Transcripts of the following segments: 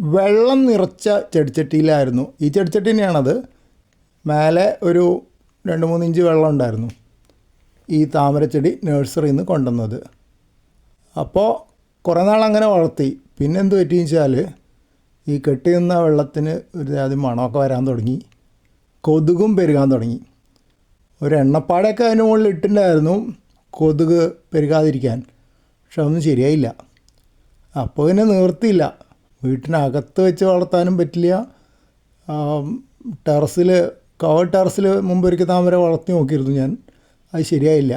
വെള്ളം നിറച്ച ചെടിച്ചട്ടിയിലായിരുന്നു. ഈ ചെടിച്ചട്ടി തന്നെയാണത് മേലെ ഒരു രണ്ട് മൂന്ന് ഇഞ്ച് വെള്ളം ഉണ്ടായിരുന്നു. ഈ താമരച്ചെടി നഴ്സറിയിൽ നിന്ന് കൊണ്ടുവന്നത്. അപ്പോൾ കുറേ നാൾ അങ്ങനെ വളർത്തി. പിന്നെ എന്ത് പറ്റിയെന്ന് വെച്ചാൽ ഈ കെട്ടി നിന്ന വെള്ളത്തിന് ഒരു ജാതി മണമൊക്കെ വരാൻ തുടങ്ങി. കൊതുകും പെരുകാൻ തുടങ്ങി. ഒരു എണ്ണപ്പാടൊക്കെ അതിന് മുകളിൽ ഇട്ടിട്ടുണ്ടായിരുന്നു കൊതുക് പെരുകാതിരിക്കാൻ. പക്ഷെ അതൊന്നും ശരിയായില്ല. അപ്പോൾ പിന്നെ നിവർത്തിയില്ല വീട്ടിനകത്ത് വെച്ച് വളർത്താനും പറ്റില്ല. ടെറസിൽ കവർ ടെറസിൽ മുമ്പൊരിക്കൽ താമര വളർത്തി നോക്കിയിരുന്നു ഞാൻ. അത് ശരിയായില്ല.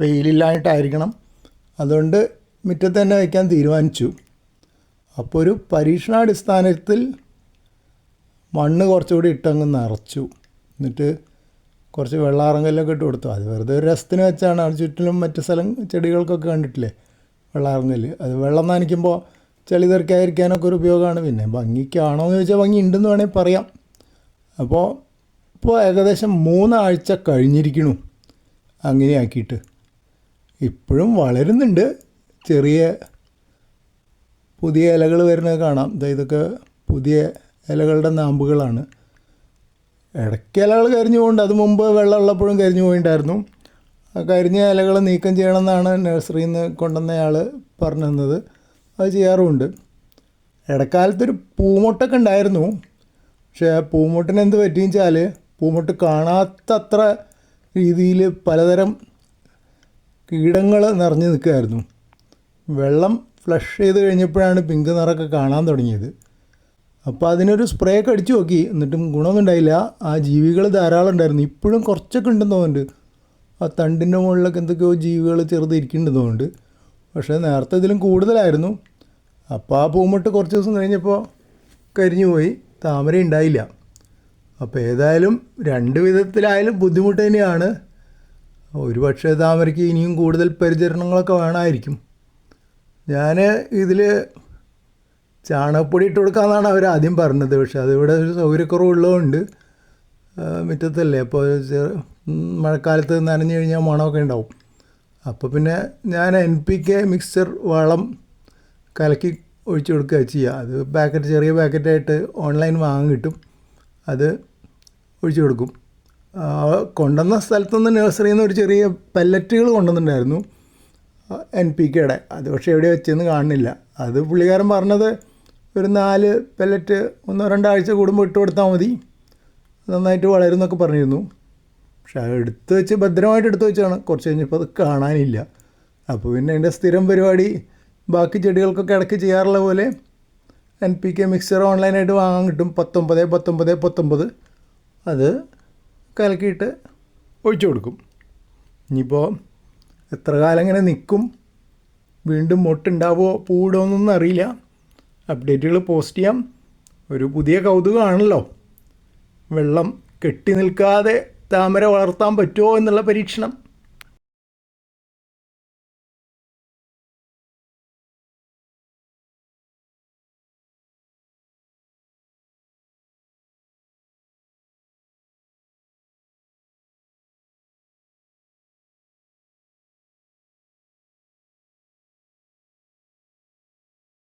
വെയിലില്ലായിട്ടായിരിക്കണം അതുകൊണ്ട് മുറ്റത്ത് തന്നെ വയ്ക്കാൻ തീരുമാനിച്ചു. അപ്പോൾ ഒരു പരീക്ഷണാടിസ്ഥാനത്തിൽ മണ്ണ് കുറച്ചുകൂടി ഇട്ടങ്ങ് നിറച്ചു. എന്നിട്ട് കുറച്ച് വെള്ളാറങ്കല്ലൊക്കെ ഇട്ട് കൊടുത്തു. അത് വെറുതെ ഒരു രസത്തിന് വെച്ചാണ്. ചുറ്റിലും മറ്റു സ്ഥലം ചെടികൾക്കൊക്കെ കണ്ടിട്ടില്ലേ? വെള്ളാറങ്കൽ അത് വെള്ളം നനയ്ക്കുമ്പോൾ ചെളി തെറിക്കാതിരിക്കാനൊക്കെ ഒരു ഉപയോഗമാണ്. പിന്നെ ഭംഗിക്കാണോ എന്ന് ചോദിച്ചാൽ ഭംഗി ഉണ്ടെന്ന് വേണമെങ്കിൽ പറയാം. അപ്പോൾ ഇപ്പോൾ ഏകദേശം മൂന്നാഴ്ച കഴിഞ്ഞിരിക്കണു അങ്ങനെയാക്കിയിട്ട്. ഇപ്പോഴും വളരുന്നുണ്ട്. ചെറിയ പുതിയ ഇലകൾ വരുന്നത് കാണാം. ഇതൊക്കെ പുതിയ ഇലകളുടെ നാമ്പുകളാണ്. ഇടയ്ക്ക് ഇലകൾ കരിഞ്ഞു പോകുന്നുണ്ട് അത് മുമ്പ് വെള്ളം ഉള്ളപ്പോഴും കരിഞ്ഞു പോയിട്ടുണ്ടായിരുന്നു കരിഞ്ഞ ഇലകൾ നീക്കം ചെയ്യണമെന്നാണ് നഴ്സറിയിൽ നിന്ന് കൊണ്ടുവന്നയാൾ പറഞ്ഞു തന്നത് അത് ചെയ്യാറുമുണ്ട്. ഇടക്കാലത്തൊരു പൂമൊട്ടൊക്കെ ഉണ്ടായിരുന്നു. പക്ഷേ പൂമൊട്ടിന് എന്ത് പറ്റിയെന്ന് വെച്ചാൽ പൂമൊട്ട് കാണാത്തത്ര രീതിയിൽ പലതരം കീടങ്ങൾ നിറഞ്ഞു നിൽക്കുമായിരുന്നു വെള്ളം ഫ്ലഷ് ചെയ്ത് കഴിഞ്ഞപ്പോഴാണ് പിങ്ക് നിറമൊക്കെ കാണാൻ തുടങ്ങിയത്. അപ്പോൾ അതിനൊരു സ്പ്രേ ഒക്കെ അടിച്ചു നോക്കി. എന്നിട്ടും ഗുണമൊന്നും ഉണ്ടായില്ല. ആ ജീവികൾ ധാരാളം ഉണ്ടായിരുന്നു. ഇപ്പോഴും കുറച്ചൊക്കെ ഉണ്ടെന്ന് തോന്നുന്നുണ്ട്. ആ തണ്ടിന്റെ മുകളിലൊക്കെ എന്തൊക്കെയോ ജീവികൾ ചെറുതിരിക്കുന്നുണ്ടെന്ന് തോന്നുന്നുണ്ട്. പക്ഷേ നേരത്തെ ഇതിലും കൂടുതലായിരുന്നു. അപ്പോൾ ആ പൂമ്പട്ട് കുറച്ച് ദിവസം കഴിഞ്ഞപ്പോൾ കരിഞ്ഞു പോയി. താമര ഉണ്ടായില്ല. അപ്പോൾ ഏതായാലും രണ്ട് വിധത്തിലായാലും ബുദ്ധിമുട്ട് തന്നെയാണ്. ഒരു പക്ഷേ താമരയ്ക്ക് ഇനിയും കൂടുതൽ പരിചരണങ്ങളൊക്കെ വേണമായിരിക്കും. ഞാൻ ഇതിൽ ചാണകപ്പൊടി ഇട്ട് കൊടുക്കാമെന്നാണ് അവർ ആദ്യം പറഞ്ഞത്. പക്ഷേ അതിവിടെ ഒരു സൗകര്യക്കുറവുള്ളതുകൊണ്ട് മുറ്റത്തല്ലേ. അപ്പോൾ മഴക്കാലത്ത് നനഞ്ഞു കഴിഞ്ഞാൽ മണമൊക്കെ ഉണ്ടാവും. അപ്പോൾ പിന്നെ ഞാൻ എൻ പി കെ മിക്സർ വളം കലക്കി ഒഴിച്ചു കൊടുക്കുക ചെയ്യുക അത് പാക്കറ്റ് ചെറിയ പാക്കറ്റായിട്ട് ഓൺലൈൻ വാങ്ങാൻ കിട്ടും. അത് ഒഴിച്ചു കൊടുക്കും. കൊണ്ടുവന്ന സ്ഥലത്തുനിന്ന് നഴ്സറിയിൽ നിന്ന് ഒരു ചെറിയ പല്ലറ്റുകൾ കൊണ്ടുവന്നിട്ടുണ്ടായിരുന്നു എൻ പി കെയുടെ അത് പക്ഷേ എവിടെ വെച്ചെന്ന് കാണുന്നില്ല. അത് പുള്ളിക്കാരൻ പറഞ്ഞത് ഒരു നാല് പെല്ലറ്റ് ഒന്നോ രണ്ടാഴ്ച കൂടുമ്പോൾ ഇട്ട് കൊടുത്താൽ മതി. നന്നായിട്ട് വളരും എന്നൊക്കെ പറഞ്ഞിരുന്നു. പക്ഷെ അത് എടുത്ത് വെച്ച് ഭദ്രമായിട്ട് എടുത്തു വെച്ചാണ് കുറച്ച് കഴിഞ്ഞപ്പോൾ അത് കാണാനില്ല. അപ്പോൾ പിന്നെ എന്റെ സ്ഥിരം പരിപാടി ബാക്കി ചെടികൾക്കൊക്കെ ഇടയ്ക്ക് ചെയ്യാറുള്ള പോലെ എൻ പി കെ മിക്സർ ഓൺലൈനായിട്ട് വാങ്ങാൻ കിട്ടും. പത്തൊമ്പത് പത്തൊമ്പത് പത്തൊമ്പത്. അത് കലക്കിയിട്ട് ഒഴിച്ചു കൊടുക്കും. ഇനിയിപ്പോൾ എത്ര കാലം ഇങ്ങനെ നിൽക്കും വീണ്ടും മൊട്ടുണ്ടാവുമോ പൂടുമോന്നൊന്നും അറിയില്ല. അപ്ഡേറ്റുകൾ പോസ്റ്റ് ചെയ്യാം. ഒരു പുതിയ കൗതുകമാണല്ലോ. വെള്ളം കെട്ടി നിൽക്കാതെ താമര വളർത്താൻ പറ്റുമോ എന്നുള്ള പരീക്ഷണം.